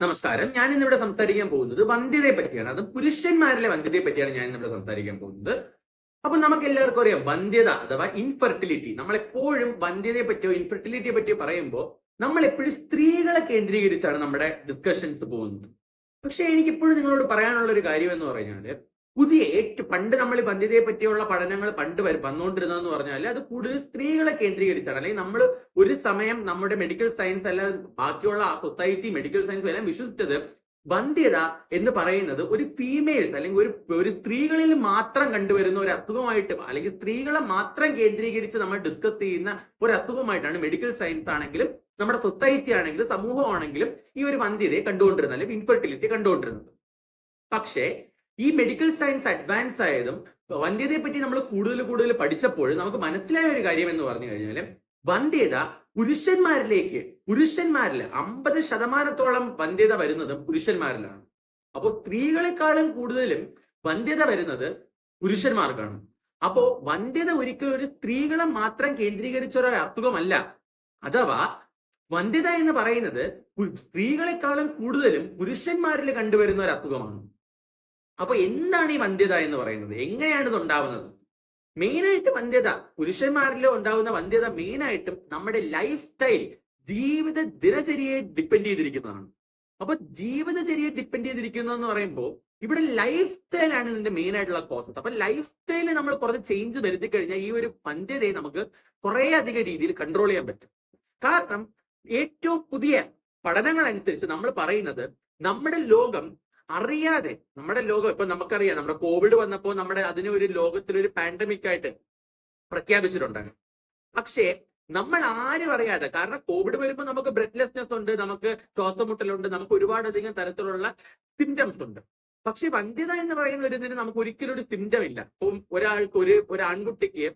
നമസ്കാരം. ഞാൻ ഇന്നിവിടെ സംസാരിക്കാൻ പോകുന്നത് വന്ധ്യതയെ പറ്റിയാണ് അത് പുരുഷന്മാരിലെ വന്ധ്യതയെ പറ്റിയാണ് ഞാൻ ഇന്നിവിടെ സംസാരിക്കാൻ പോകുന്നത്. അപ്പൊ നമുക്ക് എല്ലാവർക്കും അറിയാം വന്ധ്യത അഥവാ ഇൻഫെർട്ടിലിറ്റി നമ്മൾ എപ്പോഴും വന്ധ്യതയെ പറ്റിയോ ഇൻഫെർട്ടിലിറ്റിയെ പറ്റിയോ പറയുമ്പോൾ നമ്മൾ എപ്പോഴും സ്ത്രീകളെ കേന്ദ്രീകരിച്ചാണ് നമ്മുടെ ഡിസ്കഷൻസ് പോകുന്നത്. പക്ഷെ എനിക്കിപ്പോഴും നിങ്ങളോട് പറയാനുള്ള ഒരു കാര്യം എന്ന് പറഞ്ഞാൽ പുതിയ പണ്ട് നമ്മൾ വന്ധ്യതയെ പറ്റിയുള്ള പഠനങ്ങൾ പണ്ട് വന്നുകൊണ്ടിരുന്നതെന്ന് പറഞ്ഞാൽ അത് കൂടുതൽ സ്ത്രീകളെ കേന്ദ്രീകരിച്ചാണ്. അല്ലെങ്കിൽ നമ്മൾ ഒരു സമയം നമ്മുടെ മെഡിക്കൽ സയൻസ് അല്ല ബാക്കിയുള്ള സൊസൈറ്റി മെഡിക്കൽ സയൻസ് എല്ലാം വിശ്വസിച്ചത് വന്ധ്യത എന്ന് പറയുന്നത് ഒരു ഫീമെയിൽസ് അല്ലെങ്കിൽ ഒരു ഒരു സ്ത്രീകളിൽ മാത്രം കണ്ടുവരുന്ന ഒരു അസുഖമായിട്ട് അല്ലെങ്കിൽ സ്ത്രീകളെ മാത്രം കേന്ദ്രീകരിച്ച് നമ്മൾ ഡിസ്കസ് ചെയ്യുന്ന ഒരു അസുഖമായിട്ടാണ് മെഡിക്കൽ സയൻസ് ആണെങ്കിലും നമ്മുടെ സൊസൈറ്റി ആണെങ്കിലും സമൂഹമാണെങ്കിലും ഈ ഒരു വന്ധ്യതയെ കണ്ടുകൊണ്ടിരുന്നത് അല്ലെങ്കിൽ ഇൻഫെർട്ടിലിറ്റി കണ്ടുകൊണ്ടിരുന്നത്. പക്ഷേ ഈ മെഡിക്കൽ സയൻസ് അഡ്വാൻസ് ആയതും വന്ധ്യതയെ പറ്റി നമ്മൾ കൂടുതൽ കൂടുതൽ പഠിച്ചപ്പോൾ നമുക്ക് മനസ്സിലായ ഒരു കാര്യം എന്ന് പറഞ്ഞു കഴിഞ്ഞാൽ വന്ധ്യത പുരുഷന്മാരിലേക്ക് പുരുഷന്മാരിൽ അമ്പത് ശതമാനത്തോളം വന്ധ്യത വരുന്നതും പുരുഷന്മാരിലാണ്. അപ്പോൾ സ്ത്രീകളെക്കാളും കൂടുതലും വന്ധ്യത വരുന്നത് പുരുഷന്മാർക്കാണ്. അപ്പോ വന്ധ്യത ഒരിക്കലും ഒരു സ്ത്രീകളെ മാത്രം കേന്ദ്രീകരിച്ച ഒരു അഥവാ വന്ധ്യത എന്ന് പറയുന്നത് സ്ത്രീകളെക്കാളും കൂടുതലും പുരുഷന്മാരിൽ കണ്ടുവരുന്ന ഒരു അസുഖമാണ് അപ്പൊ എന്താണ് ഈ വന്ധ്യത എന്ന് പറയുന്നത്? എങ്ങനെയാണ് ഇത് ഉണ്ടാവുന്നത്? മെയിനായിട്ട് വന്ധ്യത പുരുഷന്മാരിലോ ഉണ്ടാവുന്ന വന്ധ്യത മെയിനായിട്ടും നമ്മുടെ ലൈഫ് സ്റ്റൈൽ ജീവിത ദിനചര്യയെ ഡിപ്പെൻഡ് ചെയ്തിരിക്കുന്നതാണ്. അപ്പൊ ജീവിതചര്യയെ ഡിപ്പെൻഡ് ചെയ്തിരിക്കുന്നു എന്ന് പറയുമ്പോൾ ഇവിടെ ലൈഫ് സ്റ്റൈലാണ് ഇതിന്റെ മെയിൻ ആയിട്ടുള്ള കോൺസെപ്റ്റ് അപ്പൊ ലൈഫ് സ്റ്റൈലിൽ നമ്മൾ കുറച്ച് ചേഞ്ച് വരുത്തി കഴിഞ്ഞാൽ ഈ ഒരു വന്ധ്യതയെ നമുക്ക് കുറേ അധികം രീതിയിൽ കൺട്രോൾ ചെയ്യാൻ പറ്റും. കാരണം ഏറ്റവും പുതിയ പഠനങ്ങൾ അനുസരിച്ച് നമ്മൾ പറയുന്നത് നമ്മുടെ ലോകം അറിയാതെ നമ്മുടെ ലോകം ഇപ്പൊ നമുക്കറിയാം നമ്മുടെ കോവിഡ് വന്നപ്പോൾ നമ്മുടെ അതിനെ ഒരു ലോകത്തിലൊരു പാൻഡമിക് ആയിട്ട് പ്രഖ്യാപിച്ചിട്ടുണ്ടാണ് പക്ഷേ നമ്മൾ ആരും അറിയാതെ കാരണം കോവിഡ് വരുമ്പോൾ നമുക്ക് ബ്രെത്ത്ലെസ്നെസ് ഉണ്ട് നമുക്ക് ശ്വാസമുട്ടലുണ്ട് നമുക്ക് ഒരുപാടധികം തരത്തിലുള്ള സിംറ്റംസ് ഉണ്ട്. പക്ഷെ വന്ധ്യത എന്ന് പറയുന്ന ഒരു ഇതിന് നമുക്ക് ഒരിക്കലും ഒരു സിംറ്റം ഇല്ല. ഇപ്പം ഒരാൾക്ക് ഒരു ഒരു ആൺകുട്ടിക്ക്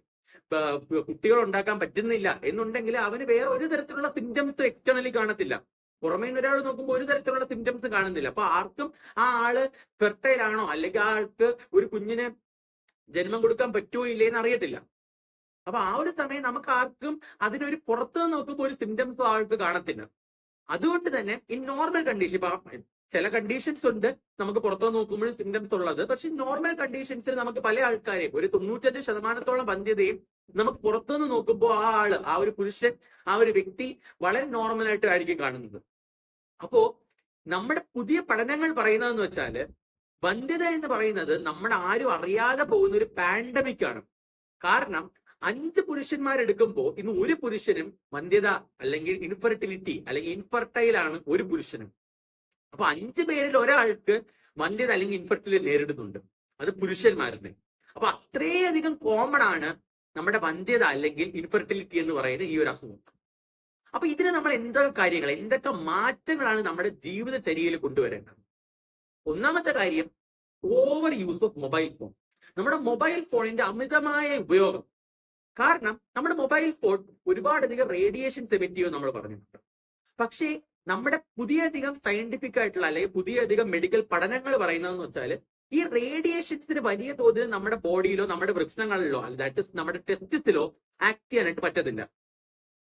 പ- പ- കുട്ടികൾ ഉണ്ടാക്കാൻ പറ്റുന്നില്ല എന്നുണ്ടെങ്കിൽ അവന് വേറെ ഒരു തരത്തിലുള്ള സിംറ്റംസ് എക്സ്റ്റേണലി കാണത്തില്ല. പുറമേ നിന്ന് ഒരാൾ നോക്കുമ്പോൾ ഒരു തരത്തിലുള്ള സിംറ്റംസ് കാണുന്നില്ല. അപ്പൊ ആർക്കും ആ ആൾ ഫെർട്ടൈൽ ആണോ? അല്ലെങ്കിൽ ആൾക്ക് ഒരു കുഞ്ഞിന് ജന്മം കൊടുക്കാൻ പറ്റുമോ ഇല്ലേന്ന് അറിയത്തില്ല. അപ്പൊ ആ ഒരു സമയം നമുക്ക് ആർക്കും അതിനൊരു പുറത്ത് നോക്കുമ്പോൾ ഒരു സിംറ്റംസും ആൾക്ക് കാണത്തില്ല. അതുകൊണ്ട് തന്നെ ഇൻ നോർമൽ കണ്ടീഷൻ ഇപ്പൊ ചില കണ്ടീഷൻസ് ഉണ്ട്. നമുക്ക് പുറത്തു നോക്കുമ്പോൾ സിംറ്റംസ് ഉള്ളത്. പക്ഷെ നോർമൽ കണ്ടീഷൻസിൽ നമുക്ക് പല ആൾക്കാരെയും ഒരു തൊണ്ണൂറ്റഞ്ച് ശതമാനത്തോളം വന്ധ്യതയും നമുക്ക് പുറത്തുനിന്ന് നോക്കുമ്പോൾ ആ ആൾ ആ ഒരു പുരുഷൻ ആ ഒരു വ്യക്തി വളരെ നോർമൽ ആയിട്ടായിരിക്കും കാണുന്നത്. അപ്പോ നമ്മുടെ പുതിയ പഠനങ്ങൾ പറയുന്നതെന്ന് വെച്ചാൽ വന്ധ്യത എന്ന് പറയുന്നത് നമ്മൾ ആരും അറിയാതെ പോകുന്ന ഒരു പാൻഡമിക് ആണ്. കാരണം അഞ്ച് പുരുഷന്മാരെടുക്കുമ്പോൾ ഇന്ന് ഒരു പുരുഷനും വന്ധ്യത അല്ലെങ്കിൽ ഇൻഫെർട്ടിലിറ്റി അല്ലെങ്കിൽ ഇൻഫെർട്ടൈൽ ആണ് ഒരു പുരുഷനും. അപ്പൊ അഞ്ച് പേരിൽ ഒരാൾക്ക് വന്ധ്യത അല്ലെങ്കിൽ ഇൻഫെർട്ടിലിറ്റി നേരിടുന്നുണ്ട്. അത് പുരുഷന്മാരുടെ അപ്പൊ അത്രയധികം കോമൺ ആണ് നമ്മുടെ വന്ധ്യത അല്ലെങ്കിൽ ഇൻഫെർട്ടിലിറ്റി എന്ന് പറയുന്ന ഈ ഒരു അസുഖം. അപ്പൊ ഇതിന് നമ്മൾ എന്തൊക്കെ കാര്യങ്ങൾ എന്തൊക്കെ മാറ്റങ്ങളാണ് നമ്മുടെ ജീവിതചര്യയിൽ കൊണ്ടുവരേണ്ടത്? ഒന്നാമത്തെ കാര്യം over use of mobile phone നമ്മുടെ മൊബൈൽ ഫോണിന്റെ അമിതമായ ഉപയോഗം. കാരണം നമ്മുടെ മൊബൈൽ ഫോൺ ഒരുപാടധികം റേഡിയേഷൻ സെമിറ്റീവ് നമ്മൾ പറഞ്ഞിട്ടുണ്ട്. പക്ഷേ നമ്മുടെ പുതിയധികം സയന്റിഫിക് ആയിട്ടുള്ള അല്ലെങ്കിൽ പുതിയധികം മെഡിക്കൽ പഠനങ്ങൾ പറയുന്നതെന്ന് വെച്ചാൽ ഈ റേഡിയേഷൻസിന് വലിയ തോതിൽ നമ്മുടെ ബോഡിയിലോ നമ്മുടെ വൃക്ഷങ്ങളിലോ ദാറ്റ് ഇസ് നമ്മുടെ ടെസ്റ്റിസിലോ ആക്ട് ചെയ്യാനായിട്ട് പറ്റത്തില്ല.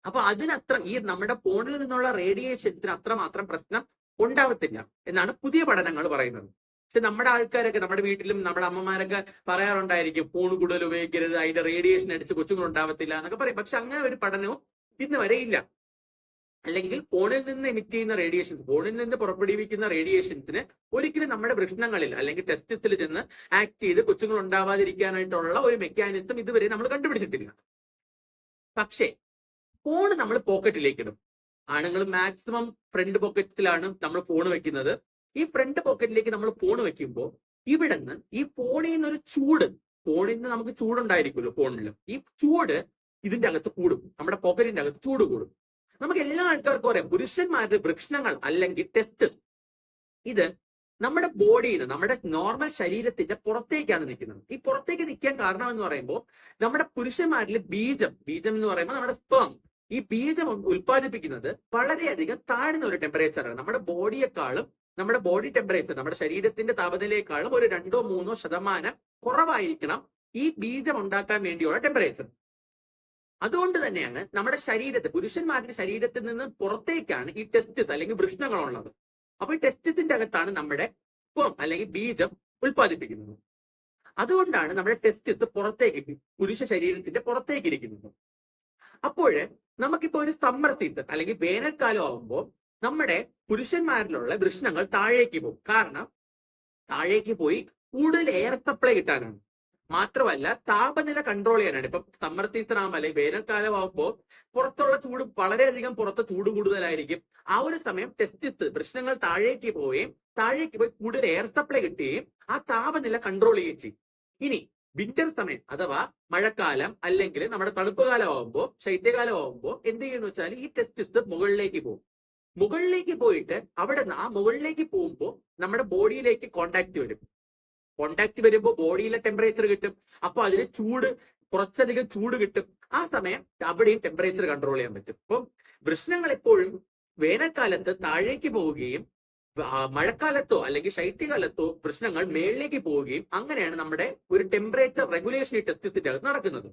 അപ്പൊ അതിനത്ര ഈ നമ്മുടെ ഫോണിൽ നിന്നുള്ള റേഡിയേഷൻസിന് അത്രമാത്രം പ്രശ്നം ഉണ്ടാവത്തില്ല എന്നാണ് പുതിയ പഠനങ്ങൾ പറയുന്നത്. പക്ഷെ നമ്മുടെ ആൾക്കാരൊക്കെ നമ്മുടെ വീട്ടിലും നമ്മുടെ അമ്മമാരൊക്കെ പറയാറുണ്ടായിരിക്കും ഫോൺ കൂടുതൽ ഉപയോഗിക്കരുത് അതിന്റെ റേഡിയേഷൻ അടിച്ച് കൊച്ചുങ്ങൾ ഉണ്ടാവത്തില്ല എന്നൊക്കെ പറയും. പക്ഷെ അങ്ങനെ ഒരു പഠനവും ഇന്ന് വരെ ഇല്ല. അല്ലെങ്കിൽ ഫോണിൽ നിന്ന് എമിറ്റ് ചെയ്യുന്ന റേഡിയേഷൻസ് ഫോണിൽ നിന്ന് പുറപ്പെടുവിക്കുന്ന റേഡിയേഷൻസിന് ഒരിക്കലും നമ്മുടെ പ്രശ്നങ്ങളിൽ അല്ലെങ്കിൽ ടെസ്റ്റിസിൽ ചെന്ന് ആക്ട് ചെയ്ത് കൊച്ചുങ്ങൾ ഉണ്ടാവാതിരിക്കാനായിട്ടുള്ള ഒരു മെക്കാനിസം ഇതുവരെ നമ്മൾ കണ്ടുപിടിച്ചിട്ടില്ല. പക്ഷേ ഫോൺ നമ്മൾ പോക്കറ്റിലേക്ക് ഇടും. ആണുങ്ങൾ മാക്സിമം ഫ്രണ്ട് പോക്കറ്റിലാണ് നമ്മൾ ഫോൺ വെക്കുന്നത്. ഈ ഫ്രണ്ട് പോക്കറ്റിലേക്ക് നമ്മൾ ഫോൺ വെക്കുമ്പോൾ ഇവിടെ നിന്ന് ഈ ഫോണിൽ നിന്ന് ഒരു ചൂട് ഫോണിൽ നിന്ന് നമുക്ക് ചൂടുണ്ടായിരിക്കുമല്ലോ ഫോണിൽ ഈ ചൂട് ഇതിന്റെ അകത്ത് കൂടും. നമ്മുടെ പോക്കറ്റിന്റെ അകത്ത് ചൂട് കൂടും. നമുക്ക് എല്ലാ ആൾക്കാർക്കും അറിയാം. പുരുഷന്മാരുടെ വൃക്ഷണങ്ങൾ അല്ലെങ്കിൽ ടെസ്റ്റ് ഇത് നമ്മുടെ ബോഡിയിൽ നമ്മുടെ നോർമൽ ശരീരത്തിന്റെ പുറത്തേക്കാണ് നിൽക്കുന്നത്. ഈ പുറത്തേക്ക് നിൽക്കാൻ കാരണം എന്ന് പറയുമ്പോൾ നമ്മുടെ പുരുഷന്മാരിൽ ബീജം ബീജം എന്ന് പറയുമ്പോൾ നമ്മുടെ സ്പേം ഈ ബീജം ഉൽപ്പാദിപ്പിക്കുന്നത് വളരെയധികം താഴ്ന്ന ഒരു ടെമ്പറേച്ചറാണ് നമ്മുടെ ബോഡിയെക്കാളും നമ്മുടെ ബോഡി ടെമ്പറേച്ചർ നമ്മുടെ ശരീരത്തിന്റെ താപനിലയെക്കാളും ഒരു രണ്ടോ മൂന്നോ ശതമാനം കുറവായിരിക്കണം ഈ ബീജം ഉണ്ടാക്കാൻ വേണ്ടിയുള്ള ടെമ്പറേച്ചർ അതുകൊണ്ട് തന്നെയാണ് നമ്മുടെ ശരീരത്തെ പുരുഷന്മാരുടെ ശരീരത്തിൽ നിന്ന് പുറത്തേക്കാണ് ഈ ടെസ്റ്റിസ് അല്ലെങ്കിൽ വൃഷ്ണങ്ങളുള്ളത് അപ്പൊ ഈ ടെസ്റ്റിസിന്റെ അകത്താണ് നമ്മുടെ സ്പേം അല്ലെങ്കിൽ ബീജം ഉൽപ്പാദിപ്പിക്കുന്നത്. അതുകൊണ്ടാണ് നമ്മുടെ ടെസ്റ്റിസ് പുറത്തേക്ക് പുരുഷ ശരീരത്തിന്റെ പുറത്തേക്ക് ഇരിക്കുന്നത്. അപ്പോഴ് നമുക്കിപ്പോ ഒരു സമ്മർ സീസൺ അല്ലെങ്കിൽ വേനൽക്കാലം ആകുമ്പോൾ നമ്മുടെ പുരുഷന്മാരിലുള്ള വൃഷ്ണങ്ങൾ താഴേക്ക് പോകും. കാരണം താഴേക്ക് പോയി കൂടുതൽ എയർ സപ്ലൈ കിട്ടാനാണ്. മാത്രമല്ല താപനില കൺട്രോൾ ചെയ്യാനാണ്. ഇപ്പൊ സമ്മർ സീസൺ ആകുമ്പോൾ അല്ലെങ്കിൽ വേനൽക്കാലം ആകുമ്പോൾ പുറത്തുള്ള ചൂട് വളരെയധികം പുറത്ത് ചൂട് കൂടുതലായിരിക്കും. ആ ഒരു സമയം ടെസ്റ്റിസ് പ്രശ്നങ്ങൾ താഴേക്ക് പോവുകയും താഴേക്ക് പോയി കൂടുതൽ എയർ സപ്ലൈ കിട്ടുകയും ആ താപനില കൺട്രോൾ ചെയ്യുകയും ചെയ്യും. ഇനി വിന്റർ സമയം അഥവാ മഴക്കാലം അല്ലെങ്കിൽ നമ്മുടെ തണുപ്പ് കാലമാകുമ്പോൾ ശൈത്യകാലം ആകുമ്പോൾ എന്ത് ചെയ്യുന്നു വെച്ചാൽ ഈ ടെസ്റ്റിസ് മുകളിലേക്ക് പോകും. മുകളിലേക്ക് പോയിട്ട് അവിടെ നിന്ന് ആ മുകളിലേക്ക് പോകുമ്പോൾ നമ്മുടെ ബോഡിയിലേക്ക് കോണ്ടാക്ട് വരും. കോണ്ടാക്ട് വരുമ്പോൾ ബോഡിയിലെ ടെമ്പറേച്ചർ കിട്ടും. അപ്പൊ അതിന് ചൂട് കുറച്ചധികം ചൂട് കിട്ടും. ആ സമയം അവിടെയും ടെമ്പറേച്ചർ കൺട്രോൾ ചെയ്യാൻ പറ്റും. അപ്പം വൃഷ്ണങ്ങൾ എപ്പോഴും വേനൽക്കാലത്ത് താഴേക്ക് പോവുകയും മഴക്കാലത്തോ അല്ലെങ്കിൽ ശൈത്യകാലത്തോ പ്രശ്നങ്ങൾ മേളിലേക്ക് പോവുകയും അങ്ങനെയാണ് നമ്മുടെ ഒരു ടെമ്പറേച്ചർ റെഗുലേഷൻ ഈ ടെസ്റ്റിന്റെ അകത്ത് നടക്കുന്നത്.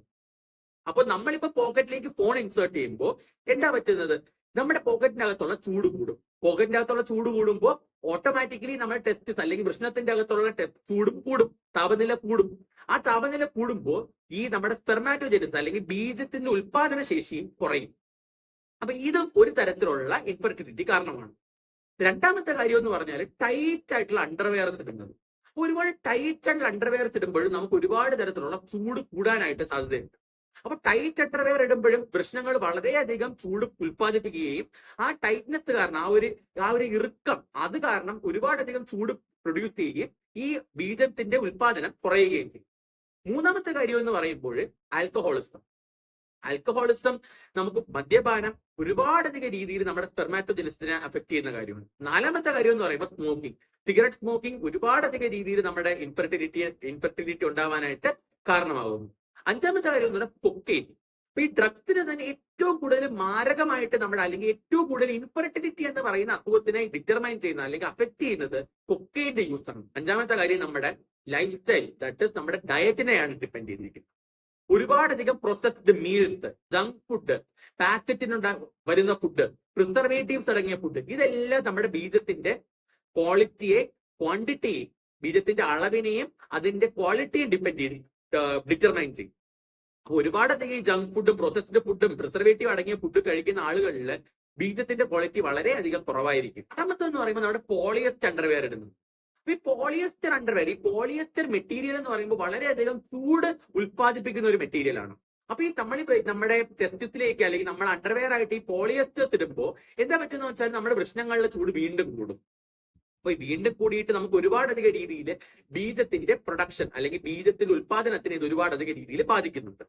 അപ്പൊ നമ്മളിപ്പോ പോക്കറ്റിലേക്ക് ഫോൺ ഇൻസേർട്ട് ചെയ്യുമ്പോൾ എന്താ പറ്റുന്നത്? നമ്മുടെ പോക്കറ്റിനകത്തുള്ള ചൂട് കൂടും. പോക്കറ്റിന്റെ അകത്തുള്ള ചൂട് കൂടുമ്പോൾ ഓട്ടോമാറ്റിക്കലി നമ്മുടെ ടെസ്റ്റിസ് അല്ലെങ്കിൽ വൃഷ്ണത്തിന്റെ അകത്തുള്ള ചൂടും കൂടും താപനില കൂടും. ആ താപനില കൂടുമ്പോൾ ഈ നമ്മുടെ സ്പെർമാറ്റോജെനിസ് അല്ലെങ്കിൽ ബീജത്തിന്റെ ഉൽപാദന ശേഷിയും കുറയും. അപ്പൊ ഇത് ഒരു തരത്തിലുള്ള ഇൻഫെർട്ടിലിറ്റി കാരണമാണ്. രണ്ടാമത്തെ കാര്യം എന്ന് പറഞ്ഞാൽ ടൈറ്റ് ആയിട്ടുള്ള അണ്ടർവെയർ ഇടുന്നത്. ഒരുപാട് ടൈറ്റ് ആയിട്ടുള്ള അണ്ടർവെയർ ഇടുമ്പോഴും നമുക്ക് ഒരുപാട് തരത്തിലുള്ള ചൂട് കൂടാനായിട്ട് സാധ്യതയുണ്ട്. അപ്പൊ ടൈറ്റ് അണ്ടർവെയർ ഇടുമ്പോഴും പ്രശ്നങ്ങൾ വളരെയധികം ചൂട് ഉൽപ്പാദിപ്പിക്കുകയും ആ ടൈറ്റ്നെസ് കാരണം ആ ഒരു ആ ഒരു ഇറുക്കം അത് കാരണം ഒരുപാടധികം ചൂട് പ്രൊഡ്യൂസ് ചെയ്യുകയും ഈ ബീജത്തിന്റെ ഉൽപാദനം കുറയുകയും ചെയ്യും. മൂന്നാമത്തെ കാര്യം എന്ന് പറയുമ്പോൾ ആൽക്കഹോളിസം ആൽക്കഹോളിസം നമുക്ക് മദ്യപാനം ഒരുപാടധികം രീതിയിൽ നമ്മുടെ സ്പെർമാറ്റോജനിസിനെ അഫക്ട് ചെയ്യുന്ന കാര്യമാണ്. നാലാമത്തെ കാര്യം എന്ന് പറയുമ്പോൾ സ്മോക്കിംഗ് സിഗരറ്റ് സ്മോക്കിംഗ് ഒരുപാടധികം രീതിയിൽ നമ്മുടെ ഇൻഫെർട്ടിലിറ്റി ഇൻഫെർട്ടിലിറ്റി ഉണ്ടാവാനായിട്ട് കാരണമാകുന്നു അഞ്ചാമത്തെ കാര്യം എന്ന് പറഞ്ഞാൽ കൊക്കെയിൻ അപ്പൊ ഈ ഡ്രഗ്സിന് തന്നെ ഏറ്റവും കൂടുതൽ മാരകമായിട്ട് നമ്മൾ അല്ലെങ്കിൽ ഏറ്റവും കൂടുതൽ ഇൻഫെർട്ടിലിറ്റി എന്ന് പറയുന്ന അസുഖത്തിനെ ഡിറ്റർമൈൻ ചെയ്യുന്ന അല്ലെങ്കിൽ അഫക്ട് ചെയ്യുന്നത് കൊക്കെയിന്റെ യൂസ് ആണ്. അഞ്ചാമത്തെ കാര്യം നമ്മുടെ ലൈഫ് സ്റ്റൈൽ ദാറ്റ് നമ്മുടെ ഡയറ്റിനെയാണ് ഡിപ്പെൻഡ് ചെയ്തിരിക്കുന്നത്. ഒരുപാടധികം പ്രോസസ്ഡ് മീൽസ് ജങ്ക് ഫുഡ് പാക്കറ്റിനുണ്ടാ വരുന്ന ഫുഡ് പ്രിസർവേറ്റീവ്സ് അടങ്ങിയ ഫുഡ് ഇതെല്ലാം നമ്മുടെ ബീജത്തിന്റെ ക്വാളിറ്റിയെ ക്വാണ്ടിറ്റിയെ ബീജത്തിന്റെ അളവിനെയും അതിന്റെ ക്വാളിറ്റിയും ഡിപ്പെൻഡ് ചെയ്ത് ഡിറ്റർമൈൻ ചെയ്യും ഒരുപാടധികം ഈ ജങ്ക് ഫുഡും പ്രോസസ്ഡ് ഫുഡും പ്രിസർവേറ്റീവ് അടങ്ങിയ ഫുഡ് കഴിക്കുന്ന ആളുകളിൽ ബീജത്തിന്റെ ക്വാളിറ്റി വളരെ അധികം കുറവായിരിക്കും. രണ്ടാമത്തെന്ന് പറയുമ്പോൾ നമ്മുടെ പോളിയസ്റ്റ് അണ്ടർവെയർ ഇടുന്നു. ഈ പോളിയസ്റ്റർ അണ്ടർവെയർ ഈ പോളിയസ്റ്റർ മെറ്റീരിയൽ എന്ന് പറയുമ്പോൾ വളരെയധികം ചൂട് ഉൽപ്പാദിപ്പിക്കുന്ന ഒരു മെറ്റീരിയൽ ആണ്. അപ്പൊ ഈ നമ്മൾ നമ്മുടെ ടെസ്റ്റിസിലേക്ക് അല്ലെങ്കിൽ നമ്മൾ അണ്ടർവെയർ ആയിട്ട് ഈ പോളിയസ്റ്റേഴ്സ് ഇടുമ്പോൾ എന്താ പറ്റുന്ന വെച്ചാൽ നമ്മുടെ വൃഷ്ണങ്ങളിലെ ചൂട് വീണ്ടും കൂടും. അപ്പൊ വീണ്ടും കൂടിയിട്ട് നമുക്ക് ഒരുപാടധികം രീതിയിൽ ബീജത്തിന്റെ പ്രൊഡക്ഷൻ അല്ലെങ്കിൽ ബീജത്തിന്റെ ഉൽപാദനത്തിന് ഇത് ഒരുപാടധികം രീതിയിൽ ബാധിക്കുന്നുണ്ട്.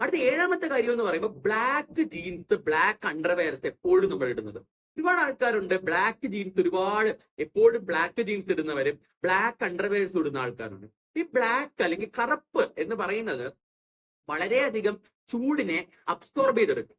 അടുത്ത ഏഴാമത്തെ കാര്യം എന്ന് പറയുമ്പോൾ ബ്ലാക്ക് ജീൻസ് ബ്ലാക്ക് അണ്ടർവെയർസ് എപ്പോഴും നമ്മൾ ഇടുന്നത്. ഒരുപാട് ആൾക്കാരുണ്ട് ബ്ലാക്ക് ജീൻസ് ഒരുപാട് എപ്പോഴും ബ്ലാക്ക് ജീൻസ് ഇടുന്നവരും ബ്ലാക്ക് അണ്ടർവെയർസ് ഇടുന്ന ആൾക്കാരുണ്ട്. ഈ ബ്ലാക്ക് അല്ലെങ്കിൽ കറുപ്പ് എന്ന് പറയുന്നത് വളരെയധികം ചൂടിനെ അബ്സോർബ് ചെയ്തെടുക്കും.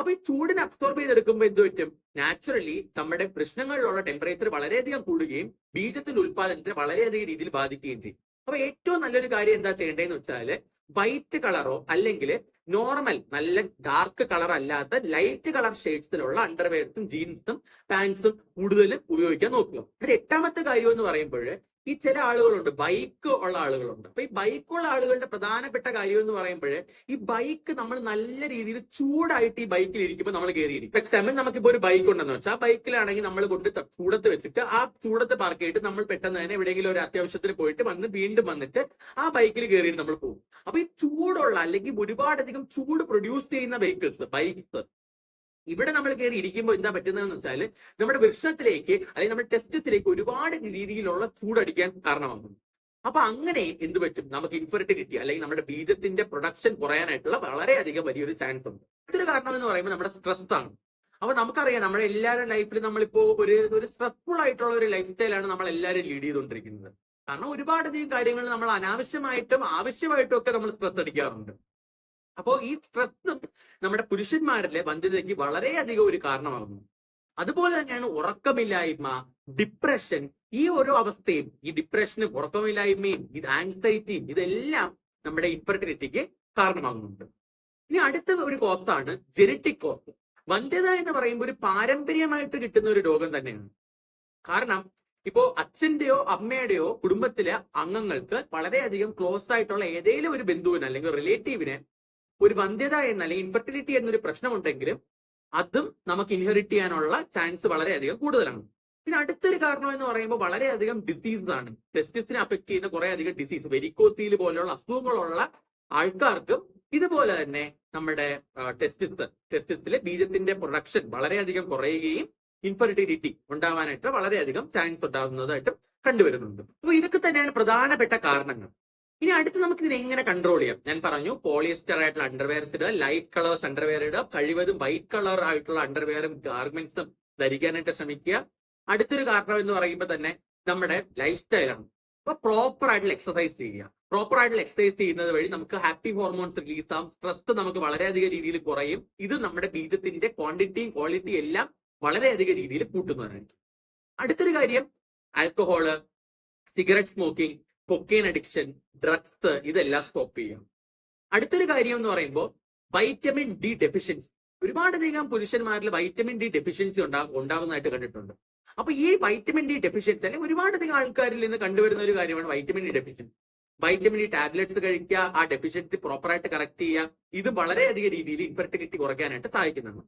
അപ്പൊ ഈ ചൂടിനെ അബ്സോർബ് ചെയ്തെടുക്കുമ്പോൾ എന്ത് പറ്റും? നാച്ചുറലി നമ്മുടെ പ്രശ്നങ്ങളിലുള്ള ടെമ്പറേച്ചർ വളരെയധികം കൂടുകയും ബീജത്തിന്റെ ഉൽപാദനത്തെ വളരെയധികം രീതിയിൽ ബാധിക്കുകയും ചെയ്യും. അപ്പൊ ഏറ്റവും നല്ലൊരു കാര്യം എന്താ ചെയ്യേണ്ടതെന്ന് വെച്ചാൽ വൈറ്റ് കളറോ അല്ലെങ്കിൽ നോർമൽ നല്ല ഡാർക്ക് കളർ അല്ലാത്ത ലൈറ്റ് കളർ ഷെയ്ഡ്സിലുള്ള അണ്ടർവെയർസും ജീൻസും പാൻസും കൂടുതലും ഉപയോഗിക്കാൻ നോക്കുക. അത് എട്ടാമത്തെ കാര്യം എന്ന് പറയുമ്പോൾ ഈ ചില ആളുകളുണ്ട്. ബൈക്ക് ഉള്ള ആളുകളുണ്ട്. അപ്പൊ ഈ ബൈക്കുള്ള ആളുകളുടെ പ്രധാനപ്പെട്ട കാര്യം എന്ന് പറയുമ്പോൾ ഈ ബൈക്ക് നമ്മൾ നല്ല രീതിയിൽ ചൂടായിട്ട് ഈ ബൈക്കിൽ ഇരിക്കുമ്പോൾ നമ്മൾ കയറിയിരിക്കും എക്സാമ്പിൾ നമുക്കിപ്പോ ഒരു ബൈക്ക് ഉണ്ടെന്ന് വെച്ചാൽ ആ ബൈക്കിലാണെങ്കിൽ നമ്മൾ കൊണ്ട് ചൂടത്ത് വെച്ചിട്ട് ആ ചൂടത്ത് പാർക്ക് ചെയ്തിട്ട് നമ്മൾ പെട്ടെന്ന് തന്നെ എവിടെയെങ്കിലും ഒരു അത്യാവശ്യത്തിന് പോയിട്ട് വന്ന് വീണ്ടും വന്നിട്ട് ആ ബൈക്കിൽ കയറിയിട്ട് നമ്മൾ പോകും. അപ്പൊ ഈ ചൂടുള്ള അല്ലെങ്കിൽ ഒരുപാടധികം ചൂട് പ്രൊഡ്യൂസ് ചെയ്യുന്ന വെഹിക്കിൾസ് ബൈക്സ് ഇവിടെ നമ്മൾ കയറി ഇരിക്കുമ്പോൾ എന്താ പറ്റുന്നതെന്ന് വെച്ചാൽ നമ്മുടെ വൃക്ഷത്തിലേക്ക് അല്ലെങ്കിൽ നമ്മുടെ ടെസ്റ്റിസിലേക്ക് ഒരുപാട് രീതിയിലുള്ള ചൂടടിക്കാൻ കാരണമാകുന്നു. അപ്പൊ അങ്ങനെ എന്ത് പറ്റും? നമുക്ക് ഇൻഫെർട്ടിലിറ്റി അല്ലെങ്കിൽ നമ്മുടെ ബീജത്തിന്റെ പ്രൊഡക്ഷൻ കുറയാനായിട്ടുള്ള വളരെയധികം വലിയൊരു ചാൻസ് ഉണ്ട്. മറ്റൊരു കാരണം എന്ന് പറയുമ്പോൾ നമ്മുടെ സ്ട്രെസ് ആണ്. അപ്പൊ നമുക്കറിയാം നമ്മുടെ എല്ലാവരുടെ ലൈഫിൽ നമ്മളിപ്പോ ഒരു ഒരു സ്ട്രെസ്ഫുൾ ആയിട്ടുള്ള ഒരു ലൈഫ് സ്റ്റൈലാണ് നമ്മൾ എല്ലാവരും ലീഡ് ചെയ്തുകൊണ്ടിരിക്കുന്നത്. കാരണം ഒരുപാടധികം കാര്യങ്ങൾ നമ്മൾ അനാവശ്യമായിട്ടും ആവശ്യമായിട്ടും ഒക്കെ നമ്മൾ സ്ട്രെസ് അടിക്കാറുണ്ട്. അപ്പോൾ ഈ സ്ട്രെസ്സും നമ്മുടെ പുരുഷന്മാരിലെ വന്ധ്യതയ്ക്ക് വളരെയധികം ഒരു കാരണമാകുന്നു. അതുപോലെ തന്നെയാണ് ഉറക്കമില്ലായ്മ ഡിപ്രഷൻ ഈ ഓരോ അവസ്ഥയും ഈ ഡിപ്രഷനും ഉറക്കമില്ലായ്മയും ഇത് ആൻസൈറ്റിയും ഇതെല്ലാം നമ്മുടെ ഇൻഫെർട്ടിലിറ്റിക്ക് കാരണമാകുന്നുണ്ട്. ഇനി അടുത്ത ഒരു കോസ്റ്റാണ് ജെനറ്റിക് കോസ്റ്റ് വന്ധ്യത എന്ന് പറയുമ്പോൾ ഒരു പാരമ്പര്യമായിട്ട് കിട്ടുന്ന ഒരു രോഗം തന്നെയാണ്. കാരണം ഇപ്പോ അച്ഛന്റെയോ അമ്മയുടെയോ കുടുംബത്തിലെ അംഗങ്ങൾക്ക് വളരെയധികം ക്ലോസ് ആയിട്ടുള്ള ഏതെങ്കിലും ഒരു ബന്ധുവിന് അല്ലെങ്കിൽ റിലേറ്റീവിന് ഒരു വന്ധ്യത എന്ന അല്ലെങ്കിൽ ഇൻഫെർട്ടിലിറ്റി എന്നൊരു പ്രശ്നമുണ്ടെങ്കിലും അതും നമുക്ക് ഇൻഹെറിറ്റ് ചെയ്യാനുള്ള ചാൻസ് വളരെയധികം കൂടുതലാണ്. പിന്നെ അടുത്തൊരു കാരണം എന്ന് പറയുമ്പോൾ വളരെയധികം ഡിസീസസ് ആണ്. ടെസ്റ്റിസിനെ അഫക്ട് ചെയ്യുന്ന കുറെ അധികം ഡിസീസ് വെരിക്കോസീൽ പോലെയുള്ള അസുഖങ്ങളുള്ള ആൾക്കാർക്കും ഇതുപോലെ തന്നെ നമ്മുടെ ടെസ്റ്റിസ് ടെസ്റ്റിസിലെ ബീജത്തിന്റെ പ്രൊഡക്ഷൻ വളരെയധികം കുറയുകയും ഇൻഫെർട്ടിലിറ്റി ഉണ്ടാവാനായിട്ട് വളരെയധികം ചാൻസ് ഉണ്ടാകുന്നതായിട്ടും കണ്ടുവരുന്നുണ്ട്. അപ്പൊ ഇതൊക്കെ തന്നെയാണ് പ്രധാനപ്പെട്ട കാരണങ്ങൾ. ഇനി അടുത്ത് നമുക്ക് ഇതിനെ എങ്ങനെ കൺട്രോൾ ചെയ്യാം? ഞാൻ പറഞ്ഞു പോളിയസ്റ്റർ ആയിട്ടുള്ള അണ്ടർവെയർസ് ഇടുക ലൈറ്റ് കളേഴ്സ് അണ്ടർവെയർ ഇടുക കഴിവതും വൈറ്റ് കളർ ആയിട്ടുള്ള അണ്ടർവെയറും ഗാർമെന്റ്സും ധരിക്കാനായിട്ട് ശ്രമിക്കുക. അടുത്തൊരു കാരണം എന്ന് പറയുമ്പോൾ തന്നെ നമ്മുടെ ലൈഫ് സ്റ്റൈലാണ് അപ്പൊ പ്രോപ്പർ ആയിട്ടുള്ള എക്സസൈസ് ചെയ്യുക. പ്രോപ്പർ ആയിട്ടുള്ള എക്സസൈസ് ചെയ്യുന്നത് വഴി നമുക്ക് ഹാപ്പി ഹോർമോൺസ് റിലീസ് ആവും സ്ട്രെസ് നമുക്ക് വളരെയധികം രീതിയിൽ കുറയും. ഇത് നമ്മുടെ ബീജത്തിന്റെ ക്വാണ്ടിറ്റിയും ക്വാളിറ്റിയും എല്ലാം വളരെയധികം രീതിയിൽ കൂട്ടുന്നതാണ് അടുത്തൊരു കാര്യം alcohol cigarette smoking cocaine addiction drugs ഇതെല്ലാം സ്റ്റോപ്പ് ചെയ്യാം അടുത്തൊരു കാര്യം എന്ന് പറയുമ്പോൾ വൈറ്റമിൻ ഡി ഡെഫിഷ്യൻസി. ഒരുപാടധികം പുരുഷന്മാരിൽ വൈറ്റമിൻ ഡി ഡെഫിഷ്യൻസി ഉണ്ടാകും ഉണ്ടാകുന്നതായിട്ട് കണ്ടിട്ടുണ്ട്. അപ്പൊ ഈ വൈറ്റമിൻ ഡി ഡെഫിഷ്യൻസി അല്ലെങ്കിൽ ഒരുപാടധികം ആൾക്കാരിൽ നിന്ന് കണ്ടുവരുന്ന ഒരു കാര്യമാണ് vitamin D deficiency. Vitamin D tablets കഴിക്കുക ആ ഡെഫിഷ്യൻസി പ്രോപ്പറായിട്ട് കറക്റ്റ് ചെയ്യുക ഇത് വളരെയധികം രീതിയിൽ ഇൻഫെർട്ടിലിറ്റി കുറയ്ക്കാനായിട്ട് സഹായിക്കുന്നതാണ്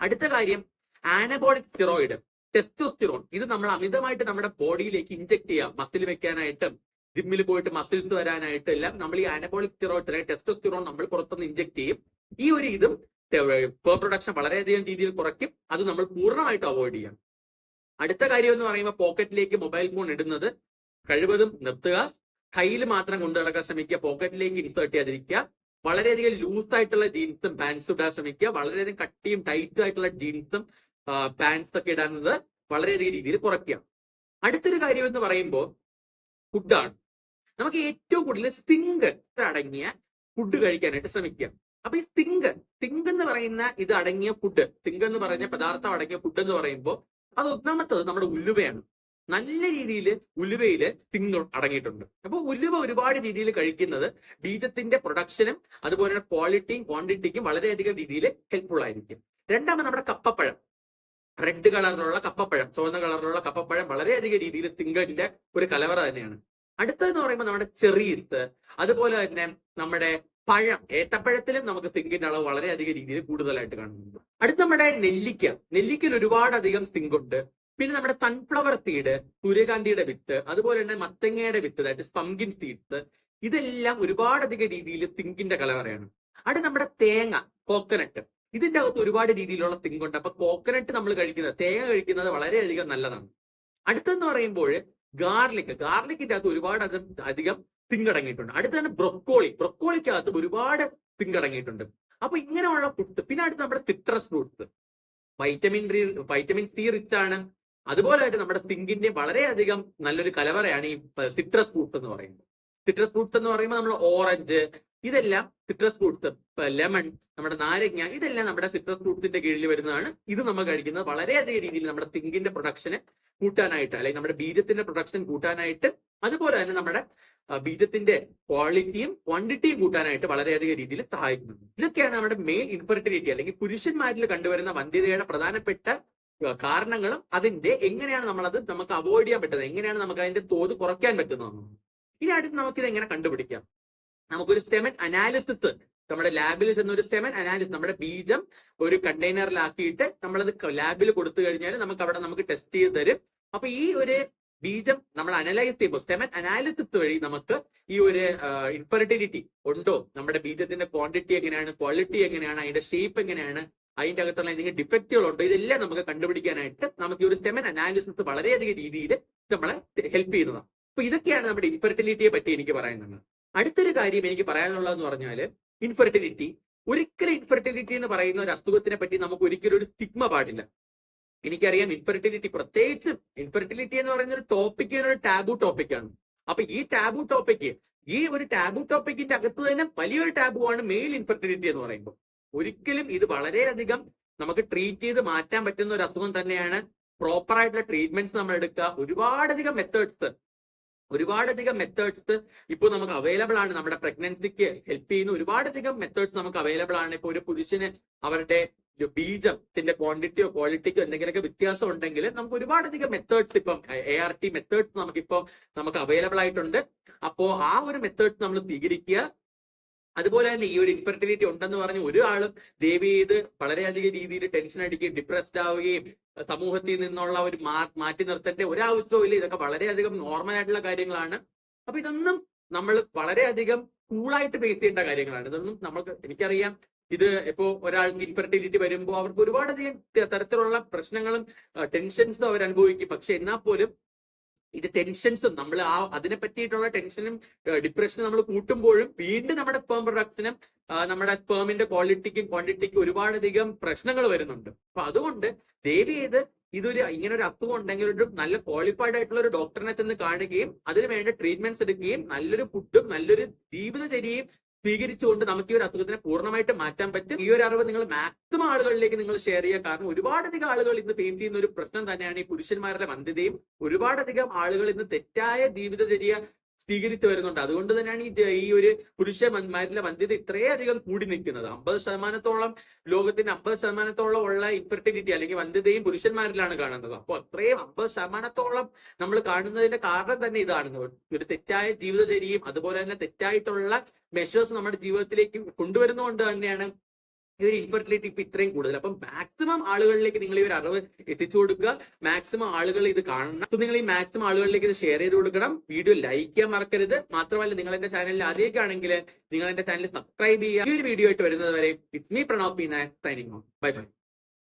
അടുത്ത കാര്യം ആനബോളിക് സ്റ്റിറോയിഡ് ടെസ്റ്റോസ്റ്റിറോൺ. ഇത് നമ്മൾ അമിതമായിട്ട് നമ്മുടെ ബോഡിയിലേക്ക് ഇഞ്ചെക്ട് ചെയ്യാം മസിൽ വെക്കാനായിട്ടും ജിമ്മിൽ പോയിട്ട് മസിൽസ് വരാനായിട്ട് എല്ലാം നമ്മൾ ഈ അനബോളിക് സ്റ്റിറോയിഡ് അല്ലെങ്കിൽ ടെസ്റ്റോസ്റ്റിറോൺ നമ്മൾ പുറത്തുനിന്ന് ഇഞ്ചെക്ട് ചെയ്യും. ഈ ഒരു ഇതും പേർ പ്രൊഡക്ഷൻ വളരെയധികം രീതിയിൽ കുറയ്ക്കും. അത് നമ്മൾ പൂർണമായിട്ട് അവോയ്ഡ് ചെയ്യണം. അടുത്ത കാര്യം എന്ന് പറയുമ്പോൾ പോക്കറ്റിലേക്ക് മൊബൈൽ ഫോൺ ഇടുന്നത്. കഴിവതും നിർത്തുക. കയ്യിൽ മാത്രം കൊണ്ടു നടക്കാൻ ശ്രമിക്കുക. പോക്കറ്റിലേക്ക് ഇൻസേർട്ട് ചെയ്യാതിരിക്കുക. വളരെയധികം ലൂസ് ആയിട്ടുള്ള ജീൻസും പാൻസും ഇടാൻ ശ്രമിക്കുക. വളരെയധികം കട്ടിയും ടൈറ്റും ആയിട്ടുള്ള ജീൻസും പാൻസ് ഒക്കെ ഇടാനുള്ളത് വളരെയധികം രീതിയിൽ കുറയ്ക്കുക. അടുത്തൊരു കാര്യം എന്ന് പറയുമ്പോൾ ഫുഡാണ് നമുക്ക് ഏറ്റവും കൂടുതൽ സ്തിങ്ക് അടങ്ങിയ ഫുഡ് കഴിക്കാനായിട്ട് ശ്രമിക്കുക അപ്പൊ ഈ തിങ്ക് തിങ്ക് എന്ന് പറയുന്ന ഇത് അടങ്ങിയ ഫുഡ് തിങ്ക് എന്ന് പറഞ്ഞ പദാർത്ഥം അടങ്ങിയ ഫുഡ് എന്ന് പറയുമ്പോൾ അത് ഒന്നാമത്തത് നമ്മുടെ ഉലുവയാണ്. നല്ല രീതിയിൽ ഉലുവയിൽ സ്റ്റിങ് അടങ്ങിയിട്ടുണ്ട്. അപ്പൊ ഉലുവ ഒരുപാട് രീതിയിൽ കഴിക്കുന്നത് ബീജത്തിന്റെ പ്രൊഡക്ഷനും അതുപോലെ തന്നെ ക്വാളിറ്റിയും ക്വാണ്ടിറ്റിക്കും വളരെയധികം രീതിയിൽ ഹെൽപ്ഫുൾ ആയിരിക്കും. രണ്ടാമത് നമ്മുടെ കപ്പപ്പഴം. റെഡ് കളറിലുള്ള കപ്പപ്പഴം ചുവന്ന കളറിലുള്ള കപ്പപ്പഴം വളരെയധികം രീതിയിൽ സ്റ്റിങ്കിന്റെ ഒരു കലവറ തന്നെയാണ്. അടുത്തതെന്ന് പറയുമ്പോൾ നമ്മുടെ ചെറീസ് അതുപോലെ തന്നെ നമ്മുടെ പഴം ഏത്തപ്പഴത്തിലും നമുക്ക് സിങ്കിന്റെ അളവ് വളരെയധികം രീതിയിൽ കൂടുതലായിട്ട് കാണുന്നുണ്ട്. അടുത്ത നമ്മുടെ നെല്ലിക്ക നെല്ലിക്കയിൽ ഒരുപാടധികം ഉണ്ട്. പിന്നെ നമ്മുടെ സൺഫ്ലവർ സീഡ് സൂര്യകാന്തിയുടെ വിത്ത് അതുപോലെ തന്നെ മത്തങ്ങയുടെ വിത്ത് അതായത് പംകിൻ സീഡ്സ് ഇതെല്ലാം ഒരുപാടധികം രീതിയിൽ സിങ്കിന്റെ കലവറയാണ്. അടുത്ത നമ്മുടെ തേങ്ങ കോക്കനട്ട് ഇതിന്റെ അകത്ത് ഒരുപാട് രീതിയിലുള്ള സിങ്ക് ഉണ്ട്. അപ്പൊ കോക്കനട്ട് നമ്മൾ കഴിക്കുന്നത് തേങ്ങ കഴിക്കുന്നത് വളരെയധികം നല്ലതാണ്. അടുത്തെന്ന് പറയുമ്പോൾ ഗാർലിക് ഗാർലിക്കിന്റെ അകത്ത് ഒരുപാട് അധികം സിങ്ക് അടങ്ങിയിട്ടുണ്ട്. അടുത്ത തന്നെ ബ്രൊക്കോളി ബ്രൊക്കോളിക്കകത്ത് ഒരുപാട് സിങ്ക് അടങ്ങിയിട്ടുണ്ട്. അപ്പൊ ഇങ്ങനെയുള്ള ഫുഡ് പിന്നെ അടുത്ത് നമ്മുടെ citrus fruits vitamin D vitamin C rich ആണ്. അതുപോലെ തന്നെ നമ്മുടെ സിങ്കിന്റെ വളരെയധികം നല്ലൊരു കലവറയാണ് ഈ സിട്രസ് ഫ്രൂട്ട്സ് എന്ന് പറയുന്നത്. സിട്രസ് ഫ്രൂട്ട്സ് എന്ന് പറയുമ്പോൾ നമ്മൾ ഓറഞ്ച് ഇതെല്ലാം സിട്രസ് ഫ്രൂട്ട്സ് ലെമൺ നമ്മുടെ നാരങ്ങ ഇതെല്ലാം നമ്മുടെ സിട്രസ് ഫ്രൂട്ട്സിന്റെ കീഴിൽ വരുന്നതാണ്. ഇത് നമ്മൾ കഴിക്കുന്നത് വളരെയധികം രീതിയിൽ നമ്മുടെ തിങ്കിന്റെ പ്രൊഡക്ഷനെ കൂട്ടാനായിട്ട് അല്ലെങ്കിൽ നമ്മുടെ ബീജത്തിന്റെ പ്രൊഡക്ഷൻ കൂട്ടാനായിട്ട് അതുപോലെ തന്നെ നമ്മുടെ ബീജത്തിന്റെ ക്വാളിറ്റിയും ക്വാണ്ടിറ്റിയും കൂട്ടാനായിട്ട് വളരെയധികം രീതിയിൽ സഹായിക്കുന്നുണ്ട്. ഇതൊക്കെയാണ് നമ്മുടെ മെയിൻ ഇൻഫെർട്ടിലിറ്റി അല്ലെങ്കിൽ പുരുഷന്മാരിൽ കണ്ടുവരുന്ന വന്ധ്യതയുടെ പ്രധാനപ്പെട്ട കാരണങ്ങളും അതിന്റെ എങ്ങനെയാണ് നമ്മളത് നമുക്ക് അവോയ്ഡ് ചെയ്യാൻ പറ്റുന്നത് എങ്ങനെയാണ് നമുക്ക് അതിന്റെ തോത് കുറയ്ക്കാൻ പറ്റുന്നത്. ഇനി അടുത്ത് നമുക്കിത് എങ്ങനെ കണ്ടുപിടിക്കാം? നമുക്കൊരു സ്റ്റെമൻ അനാലിസിസ് നമ്മുടെ ലാബിൽ ചെന്ന ഒരു സ്റ്റെമൻ അനാലിസിസ് നമ്മുടെ ബീജം ഒരു കണ്ടെയ്നറിലാക്കിയിട്ട് നമ്മളത് ലാബിൽ കൊടുത്തു കഴിഞ്ഞാൽ നമുക്ക് അവിടെ നമുക്ക് ടെസ്റ്റ് ചെയ്ത് തരും. അപ്പൊ ഈ ഒരു ബീജം നമ്മൾ അനലൈസ് ചെയ്യുമ്പോൾ സ്റ്റെമൻ അനാലിസിസ് വഴി നമുക്ക് ഈ ഒരു ഇൻഫെർട്ടിലിറ്റി ഉണ്ടോ? നമ്മുടെ ബീജത്തിന്റെ ക്വാണ്ടിറ്റി എങ്ങനെയാണ് ക്വാളിറ്റി എങ്ങനെയാണ് അതിന്റെ ഷേപ്പ് എങ്ങനെയാണ് അതിന്റെ അകത്തുള്ള എന്തെങ്കിലും ഡിഫക്റ്റുകൾ ഉണ്ടോ? ഇതെല്ലാം നമുക്ക് കണ്ടുപിടിക്കാനായിട്ട് നമുക്ക് ഈ ഒരു സ്റ്റെമൻ അനാലിസിസ് വളരെയധികം രീതിയിൽ നമ്മളെ ഹെൽപ്പ് ചെയ്യുന്നതാണ്. അപ്പൊ ഇതൊക്കെയാണ് നമ്മുടെ ഇൻഫെർട്ടിലിറ്റിയെ പറ്റി എനിക്ക് പറയാനുള്ളത്. അടുത്തൊരു കാര്യം എനിക്ക് പറയാനുള്ളതെന്ന് പറഞ്ഞാൽ ഇൻഫെർട്ടിലിറ്റി ഒരിക്കലും ഇൻഫെർട്ടിലിറ്റി എന്ന് പറയുന്ന ഒരു അസുഖത്തിനെ പറ്റി നമുക്ക് ഒരിക്കലും ഒരു സ്റ്റിഗ്മ പാടില്ല. എനിക്കറിയാം ഇൻഫെർട്ടിലിറ്റി പ്രത്യേകിച്ച് ഇൻഫെർട്ടിലിറ്റി എന്ന് പറയുന്ന ഒരു ടോപ്പിക് ഒരു ടാബു ടോപ്പിക്കാണ് അപ്പൊ ഈ ടാബു ടോപ്പിക്ക് ഈ ഒരു ടാബു ടോപ്പിക്കിന്റെ അകത്ത് തന്നെ വലിയൊരു ടാബു ആണ് മെയിൽ ഇൻഫെർട്ടിലിറ്റി എന്ന് പറയുമ്പോൾ. ഒരിക്കലും ഇത് വളരെയധികം നമുക്ക് ട്രീറ്റ് ചെയ്ത് മാറ്റാൻ പറ്റുന്ന ഒരു അസുഖം തന്നെയാണ് പ്രോപ്പർ ആയിട്ടുള്ള ട്രീറ്റ്മെന്റ്സ് നമ്മൾ എടുക്കുക ഒരുപാടധികം മെത്തേഡ്സ് ഒരുപാടധികം മെത്തേഡ്സ് ഇപ്പോൾ നമുക്ക് അവൈലബിൾ ആണ് നമ്മുടെ പ്രഗ്നൻസിക്ക് ഹെൽപ്പ് ചെയ്യുന്ന ഒരുപാടധികം മെത്തേഡ്സ് നമുക്ക് അവൈലബിൾ ആണ്. ഇപ്പൊ ഒരു പുരുഷന് അവരുടെ ബീജത്തിന്റെ ക്വാണ്ടിറ്റിയോ ക്വാളിറ്റിക്കോ എന്തെങ്കിലുമൊക്കെ വ്യത്യാസം ഉണ്ടെങ്കിൽ നമുക്ക് ഒരുപാടധികം മെത്തേഡ്സ് ഇപ്പം എ ആർ ടി മെത്തേഡ്സ് നമുക്കിപ്പോൾ നമുക്ക് അവൈലബിൾ ആയിട്ടുണ്ട്. അപ്പോ ആ ഒരു മെത്തേഡ്സ് നമ്മൾ സ്വീകരിക്കുക. അതുപോലെ തന്നെ ഈ ഒരു ഇൻഫെർട്ടിലിറ്റി ഉണ്ടെന്ന് പറഞ്ഞ് ഒരാളും ദേവി ചെയ്ത് വളരെയധികം രീതിയിൽ ടെൻഷൻ അടിക്കുകയും ഡിപ്രസ്ഡ് ആവുകയും സമൂഹത്തിൽ നിന്നുള്ള ഒരു മാറ്റി നിർത്തേണ്ട ഒരാവശ്യവും ഇതൊക്കെ വളരെയധികം നോർമൽ ആയിട്ടുള്ള കാര്യങ്ങളാണ്. അപ്പൊ ഇതൊന്നും നമ്മൾ വളരെയധികം കൂളായിട്ട് ഫേസ് ചെയ്യേണ്ട കാര്യങ്ങളാണ്. ഇതൊന്നും നമ്മൾക്ക് എനിക്കറിയാം ഇത് ഇപ്പോ ഒരാൾക്ക് ഇൻഫെർട്ടിലിറ്റി വരുമ്പോൾ അവർക്ക് ഒരുപാടധികം തരത്തിലുള്ള പ്രശ്നങ്ങളും ടെൻഷൻസും അവർ അനുഭവിക്കും പക്ഷെ എന്നാൽ പോലും ഇത് ടെൻഷൻസും നമ്മൾ ആ അതിനെ പറ്റിയിട്ടുള്ള ടെൻഷനും ഡിപ്രഷനും നമ്മൾ കൂട്ടുമ്പോഴും വീണ്ടും നമ്മുടെ സ്പേം പ്രൊഡക്ഷനും നമ്മുടെ സ്പേമിന്റെ ക്വാളിറ്റിക്കും ക്വാണ്ടിറ്റിക്കും ഒരുപാടധികം പ്രശ്നങ്ങൾ വരുന്നുണ്ട്. അപ്പൊ അതുകൊണ്ട് ദയവ് ചെയ്ത് ഇതൊരു ഇങ്ങനെ ഒരു അസുഖം ഉണ്ടെങ്കിൽ ഒരു നല്ല ക്വാളിഫൈഡ് ആയിട്ടുള്ള ഒരു ഡോക്ടറിനെ ചെന്ന് കാണുകയും അതിന് വേണ്ട ട്രീറ്റ്മെന്റ്സ് എടുക്കുകയും നല്ലൊരു ഫുഡും നല്ലൊരു ജീവിതചര്യയും സ്വീകരിച്ചുകൊണ്ട് നമുക്ക് ഈ ഒരു അസുഖത്തിനെ പൂർണമായിട്ട് മാറ്റാൻ പറ്റും. ഈ ഒരു അറിവ് നിങ്ങൾ മാക്സിമം ആളുകളിലേക്ക് നിങ്ങൾ ഷെയർ ചെയ്യുക. കാരണം ഒരുപാടധികം ആളുകൾ ഇന്ന് ഫേസ് ചെയ്യുന്ന ഒരു പ്രശ്നം തന്നെയാണ് ഈ പുരുഷന്മാരുടെ വന്ധ്യതയും. ഒരുപാടധികം ആളുകൾ ഇന്ന് തെറ്റായ ജീവിതചര്യ സ്വീകരിച്ചു വരുന്നുണ്ട്. അതുകൊണ്ട് തന്നെയാണ് ഈ ഈ ഒരു പുരുഷന്മാരിലെ വന്ധ്യത ഇത്രയധികം കൂടി നിൽക്കുന്നത്. അമ്പത് ശതമാനത്തോളം ലോകത്തിന്റെ അമ്പത് ശതമാനത്തോളം ഉള്ള ഇൻഫെർട്ടിലിറ്റി അല്ലെങ്കിൽ വന്ധ്യതയും പുരുഷന്മാരിലാണ് കാണുന്നത്. അപ്പോൾ അത്രയും അമ്പത് ശതമാനത്തോളം നമ്മൾ കാണുന്നതിന്റെ കാരണം തന്നെ ഇതാണ്. ഒരു തെറ്റായ ജീവിതചര്യയും അതുപോലെ തന്നെ തെറ്റായിട്ടുള്ള മെഷേഴ്സ് നമ്മുടെ ജീവിതത്തിലേക്ക് കൊണ്ടുവരുന്നതുകൊണ്ട് തന്നെയാണ് ഈ ഒരു ഇൻഫെർട്ടിലിറ്റി ഇപ്പൊ ഇത്രയും കൂടുതൽ. അപ്പം മാക്സിമം ആളുകളിലേക്ക് നിങ്ങൾ ഈ ഒരു അറിവ് എത്തിച്ചു കൊടുക്കുക. മാക്സിമം ആളുകൾ ഇത് കാണണം. അപ്പൊ നിങ്ങൾ ഈ മാക്സിമം ആളുകളിലേക്ക് ഇത് ഷെയർ ചെയ്ത് കൊടുക്കണം. വീഡിയോ ലൈക്ക് ചെയ്യാൻ മറക്കരുത്. മാത്രമല്ല നിങ്ങൾ എന്റെ ചാനലിൽ ആദ്യമൊക്കെയാണെങ്കിൽ നിങ്ങൾ എന്റെ ചാനൽ സബ്സ്ക്രൈബ് ചെയ്യുക. ഈ ഒരു വീഡിയോ ആയിട്ട് വരുന്നത് വരെ it's me Pranob signing on bye bye